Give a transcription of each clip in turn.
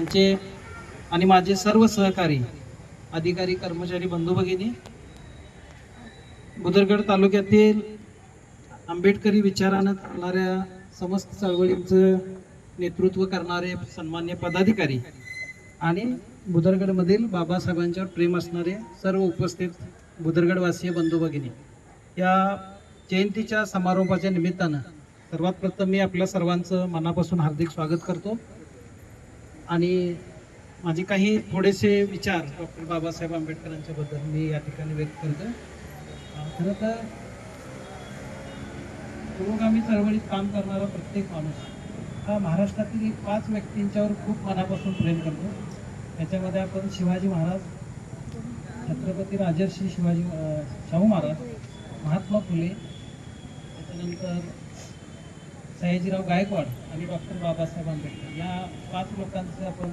त्यांचे आणि माझे सर्व सहकारी अधिकारी कर्मचारी बंधू भगिनी बुदरगड तालुक्यातील आंबेडकरी विचारानं चालणाऱ्या समस्त चळवळींचं नेतृत्व करणारे सन्मान्य पदाधिकारी आणि बुदरगडमधील बाबासाहेबांच्यावर प्रेम असणारे सर्व उपस्थित बुदरगडवासीय बंधू भगिनी. या जयंतीच्या समारोपाच्या निमित्तानं सर्वात प्रथम मी आपल्या सर्वांचं मनापासून हार्दिक स्वागत करतो. आणि माझे काही थोडेसे विचार डॉक्टर बाबासाहेब आंबेडकरांच्या बद्दल मी या ठिकाणी व्यक्त करतो खरं तर पुरोगामी चळवळीत काम करणारा प्रत्येक माणूस हा महाराष्ट्रातील एक पाच व्यक्तींच्यावर खूप मनापासून प्रेम करतो. त्याच्यामध्ये आपण शिवाजी महाराज छत्रपती राजर्षी शिवाजी शाहू महाराज महात्मा फुले त्याच्यानंतर सयाजीराव गायकवाड आणि डॉक्टर बाबासाहेब आंबेडकर या पाच लोकांचे आपण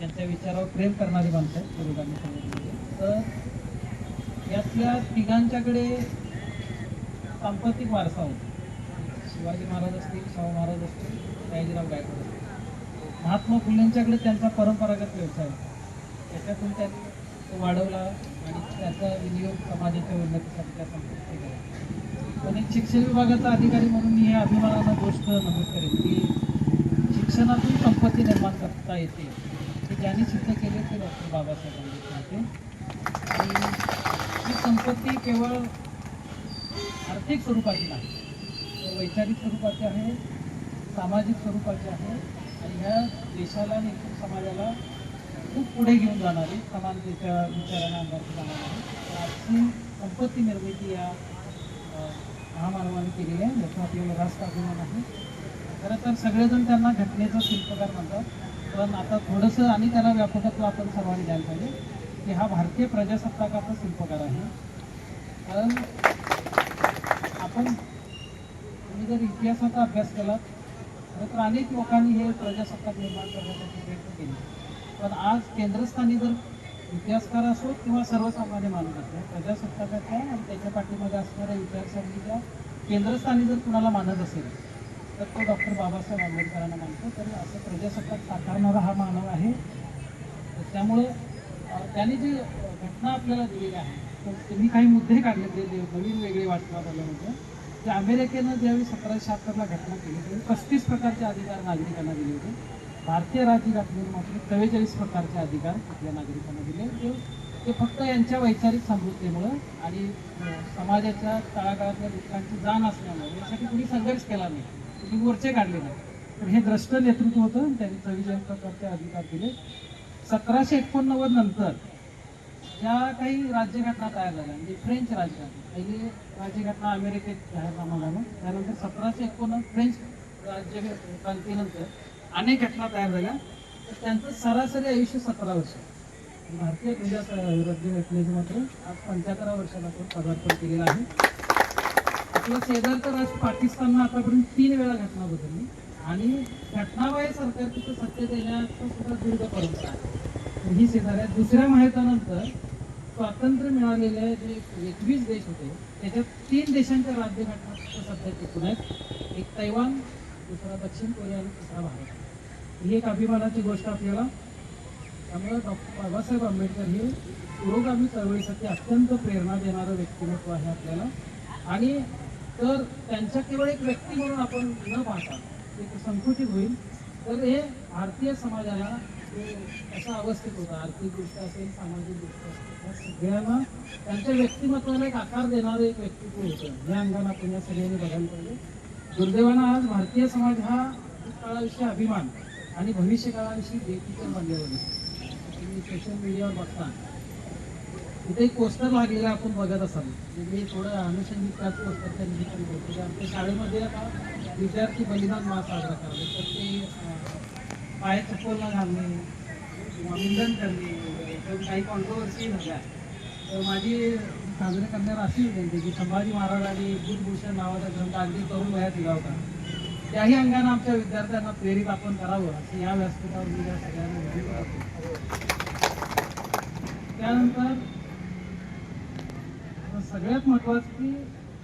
यांच्या विचारावर प्रेम करणारी माणसं आहेत पुरोगामी तर यातल्या तिघांच्याकडे सांपत्तिक वारसा होता. शिवाजी महाराज असतील शाहू महाराज असतील सयाजीराव गायकवाड असतील. महात्मा फुलेंच्याकडे त्यांचा परंपरागत व्यवसाय होता. त्याच्यातून त्यांनी तो वाढवला आणि त्याचा विनियोग समाजाच्या उन्नतीसाठी त्या संपत्ती केला. पण एक शिक्षण विभागाचा अधिकारी म्हणून मी हे अभिमानानं गोष्ट नमूद करेन की शिक्षणातून संपत्ती निर्माण करता येते की ज्यांनी सिद्ध केले ते डॉक्टर बाबासाहेब आंबेडकर होते आणि ही संपत्ती केवळ आर्थिक स्वरूपाची नाही तर वैचारिक स्वरूपाची आहे सामाजिक स्वरूपाची आहे आणि ह्या देशाला आणि समाजाला खूप पुढे घेऊन जाणारी समानतेच्या विचारांना अंगावर जाणार. आहे आजची संपत्ती निर्मिती या महामानवाने केलेली आहे. याचा आपल्याला रास्त अभिमान आहे खरं तर सगळेजण त्यांना घटनेचा शिल्पकार म्हणतात. पण आता थोडंसं आणि त्याला व्यापकत्व आपण सर्वांनी द्यायला पाहिजे की हा भारतीय प्रजासत्ताकाचा शिल्पकार आहे. कारण आपण तुम्ही जर इतिहासाचा अभ्यास केला खरं तर अनेक लोकांनी हे प्रजासत्ताक निर्माण करण्यासाठी प्रयत्न केले. पण आज केंद्रस्थानी जर इतिहासकार असो किंवा सर्वसामान्य माणूस असो प्रजासत्ताकाच्या आणि त्याच्या पाठीमध्ये असणाऱ्या विचारसरणीच्या केंद्रस्थानी जर कुणाला मानत असेल तर तो डॉक्टर बाबासाहेब आंबेडकरांना मानतो. तर असं प्रजासत्ताक साकारणारा हा मानव आहे. तर त्यामुळे त्याने त्यांनी जी घटना आपल्याला दिलेली आहे तर त्यांनी काही मुद्दे काढले ते नवीन वेगळे वाटण्यात आले होते. जे अमेरिकेनं ज्यावेळी सतराशे शहात्तरला घटना केली त्यावेळी पस्तीस प्रकारचे अधिकार नागरिकांना दिले होते. भारतीय राज्यघटनेने मात्र चव्वेचाळीस प्रकारचे अधिकार आपल्या नागरिकांना दिले. ते ते फक्त यांच्या वैचारिक समृद्धीमुळं आणि समाजाच्या तळागाळातल्या लोकांची जाण असल्यामुळे यासाठी कुणी संघर्ष केला नाही कुणी मोर्चे काढले नाही. तर हे द्रष्ट नेतृत्व होतं आणि त्यांनी चव्वेचाळीस प्रकारचे अधिकार दिले. सतराशे एकोणनव्वद नंतर ज्या काही राज्यघटना तयार झाल्या म्हणजे फ्रेंच राज्यघटना पहिली राज्यघटना अमेरिकेत जाहीरनामा झाला त्यानंतर सतराशे एकोणनव्वद फ्रेंच राज्य क्रांतीनंतर अनेक घटना तयार झाल्या. तर त्यांचं सरासरी आयुष्य सतरा वर्ष. भारतीय प्रजा घटनेचं मात्र आज पंच्याहत्तरा वर्षाला आपण पदार्पण केलेलं आहे. आपलं शेजारचं आज पाकिस्ताननं आतापर्यंत तीन वेळा घटना बदलली. आणि घटनाबाह्य सरकार तिथं सत्य देण्याचं सुद्धा दीर्घ परंपरा आहे. ही शेजाऱ्या दुसऱ्या महायुद्धानंतर स्वातंत्र्य मिळालेले जे एकवीस देश होते त्याच्यात तीन देशांच्या राज्यघटना सध्या टिकून आहेत. एक तैवान दुसरा दक्षिण कोरिया आणि तिसरा भारत. ही एक अभिमानाची गोष्ट आपल्याला त्यामुळे डॉक्टर बाबासाहेब आंबेडकर हे पुरोगामी चळवळीसाठी अत्यंत प्रेरणा देणारं व्यक्तिमत्व आहे आपल्याला. आणि तर त्यांच्या केवळ एक व्यक्ती म्हणून आपण न पाहता एक संकुचित होईल तर हे भारतीय समाजाला हे कशा अवस्थेत होता? आर्थिकदृष्ट्या असेल सामाजिकदृष्ट्या असेल या सगळ्यांना त्यांच्या व्यक्तिमत्वाला एक आकार देणारं एक व्यक्तित्व होतं. या अंगाने आपण या सगळ्यांनी बघायला पाहिजे. दुर्दैवानं आज भारतीय समाज हा काळाविषयी अभिमान आणि भविष्य काळाविषयी बेफिकर बनलेला दिसतो तुम्ही सोशल मीडियावर बघता. तिथे एक पोस्टर लागलेलं आपण बघत असाल. म्हणजे मी थोडं अनुषंगिक त्याच पोस्टरच्या निमित्ताने बोलतो. आमच्या शाळेमध्ये आता विद्यार्थी बलिदान मास साजरा करावे तर ते पाय चप्पलला घालणे किंवा विंधन करणे वगैरे तर काही कॉन्ट्रोवर्सी झाल्या. तर माझी साजरे करण्यावर अशी विनंती की संभाजी महाराजांनी बुधभूषण नावाचा ग्रंथ अगदी तरुण वयात दिला होता त्याही अंगाने आमच्या विद्यार्थ्यांना प्रेरित आपण करावं असं या व्यासपीठावर मी या सगळ्यांना करतो. त्यानंतर सगळ्यात महत्वाचं की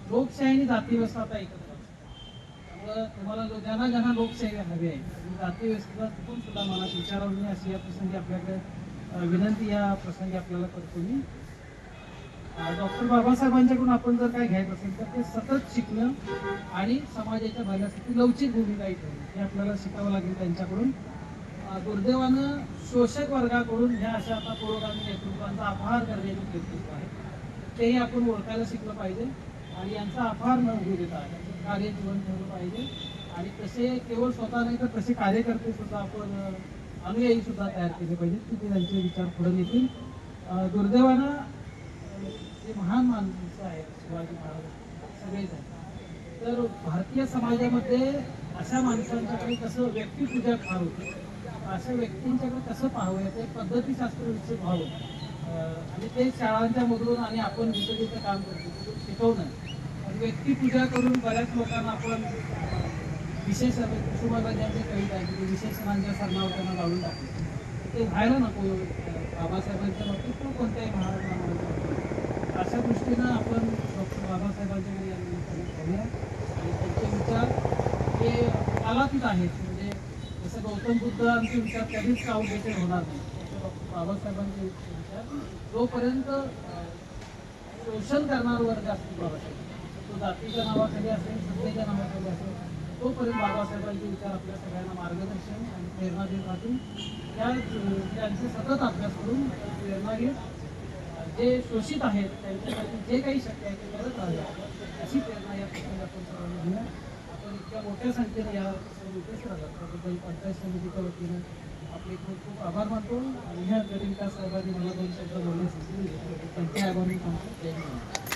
लोकशाही आणि जाती व्यवस्था आता एकत्र तुम्हाला जो- ज्यांना ज्यांना लोकशाही हवी आहे तुम्ही जाती व्यवस्थेला चुकून सुद्धा मनात विचारावं. नाही अशी या प्रसंगी आपल्याकडे विनंती या प्रसंगी आपल्याला करतो मी. डॉक्टर बाबासाहेबांच्याकडून आपण जर काय घ्यायचं असेल तर ते सतत शिकणं आणि समाजाच्या भल्यासाठी लवचिक भूमिका ठेवणं हे आपल्याला शिकावं लागेल त्यांच्याकडून. दुर्दैवानं शोषक वर्गाकडून ह्या अशा आता पुरोगामी नेतृत्वांचा अपहार करण्याचे नेतृत्व आहे. तेही आपण ओळखायला शिकलं पाहिजे आणि यांचा अपहार न होऊ देता त्यांचं कार्य जीवन ठेवलं पाहिजे. आणि तसे केवळ स्वतः नाही तर तसे कार्यकर्ते सुद्धा आपण अनुयायी सुद्धा तयार केले पाहिजेत. की ते त्यांचे विचार पुढे नेतील. दुर्दैवानं जे महान माणसं आहेत शिवाजी महाराज सगळेच तर भारतीय समाजामध्ये अशा माणसांच्याकडे कसं व्यक्तिपूजा फार होते अशा व्यक्तींच्याकडे कसं पाहावं याचं एक पद्धतीशास्त्र विषय व्हावं आणि ते शाळांच्या मधून आणि आपण जिथं जिथं काम करतो शिकवणं आणि व्यक्तिपूजा करून बऱ्याच लोकांना आपण विशेष कुसुमाबाजांची कविता आहे की विशेषणांच्या सरणावर त्यांना लावून टाकलं. ते व्हायला नको बाबासाहेबांच्या बाबतीत किंवा कोणत्याही महाराजांच्या अशा दृष्टीनं आपण बाबासाहेबांच्याकडे या निमित्ताने पाहूया आणि त्यांचे विचार हे कालातीत आहेत. म्हणजे जसं गौतम बुद्धांचे विचार कधीच आउटडेटेड होणार नाही. बाबासाहेबांचे विचार जोपर्यंत शोषण करणार वर्ग असतील बाबासाहेब तो जातीच्या नावाखाली असेल सत्तेच्या नावाखाली असेल तोपर्यंत बाबासाहेबांचे विचार आपल्या सगळ्यांना मार्गदर्शन आणि प्रेरणा देत राहतील. त्या त्यांचे सतत अभ्यास करून प्रेरणा घेत जे शोषित आहेत त्यांच्यासाठी जे काही शक्य आहे ते करत राहूया अशी प्रेरणा या प्रसंगी आपण सर्वांनी घेऊया आपण इतक्या मोठ्या संख्येने या प्रसंगी उपस्थित त्याबद्दल पंचायत समितीच्या वतीनं आपले खूप खूप आभार मानतो आणि ह्या गरीब विकास साहेबांनी मला दोन शब्द बोलण्यासाठी त्यांचे आभार मी सांगतो जय